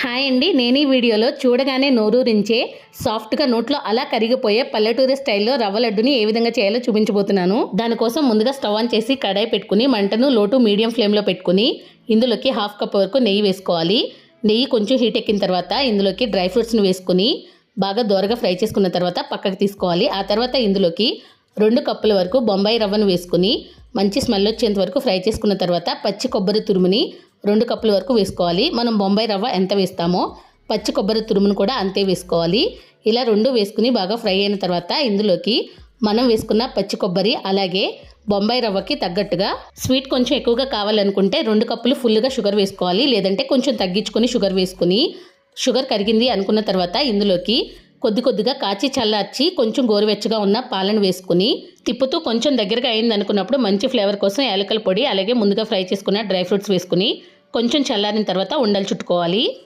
Hi అండి. నేను ఈ వీడియోలో చూడగానే నోరూరించే సాఫ్ట్గా నోట్లో అలా కరిగిపోయే పల్లెటూరి స్టైల్లో రవ్వ లడ్డుని ఏ విధంగా చేయాలో చూపించబోతున్నాను. దానికోసం ముందుగా స్టవ్ ఆన్ చేసి కడాయి పెట్టుకుని మంటను లోటు మీడియం ఫ్లేమ్లో పెట్టుకుని ఇందులోకి హాఫ్ కప్ వరకు నెయ్యి వేసుకోవాలి. నెయ్యి కొంచెం హీట్ ఎక్కిన తర్వాత ఇందులోకి డ్రై ఫ్రూట్స్ని వేసుకుని బాగా దోరగా ఫ్రై చేసుకున్న తర్వాత పక్కకు తీసుకోవాలి. ఆ తర్వాత ఇందులోకి రెండు కప్పుల వరకు బొంబాయి రవ్వను వేసుకుని మంచి స్మెల్ వచ్చేంత వరకు ఫ్రై చేసుకున్న తర్వాత పచ్చి కొబ్బరి తురుముని రెండు కప్పుల వరకు వేసుకోవాలి. మనం బొంబాయి రవ్వ ఎంత వేస్తామో పచ్చి కొబ్బరి తురుమును కూడా అంతే వేసుకోవాలి. ఇలా రెండు వేసుకుని బాగా ఫ్రై అయిన తర్వాత ఇందులోకి మనం వేసుకున్న పచ్చి కొబ్బరి అలాగే బొంబాయి రవ్వకి తగ్గట్టుగా స్వీట్ కొంచెం ఎక్కువగా కావాలనుకుంటే రెండు కప్పులు ఫుల్గా షుగర్ వేసుకోవాలి. లేదంటే కొంచెం తగ్గించుకొని షుగర్ వేసుకుని షుగర్ కరిగింది అనుకున్న తర్వాత ఇందులోకి కొద్ది కొద్దిగా కాచి చల్లార్చి కొంచెం గోరువెచ్చగా ఉన్న పాలను వేసుకుని తిప్పుతూ కొంచెం దగ్గరగా అయింది అనుకున్నప్పుడు మంచి ఫ్లేవర్ కోసం యాలకల పొడి అలాగే ముందుగా ఫ్రై చేసుకున్న డ్రై ఫ్రూట్స్ వేసుకుని కొంచెం చల్లారిన తర్వాత ఉండలు చుట్టుకోవాలి.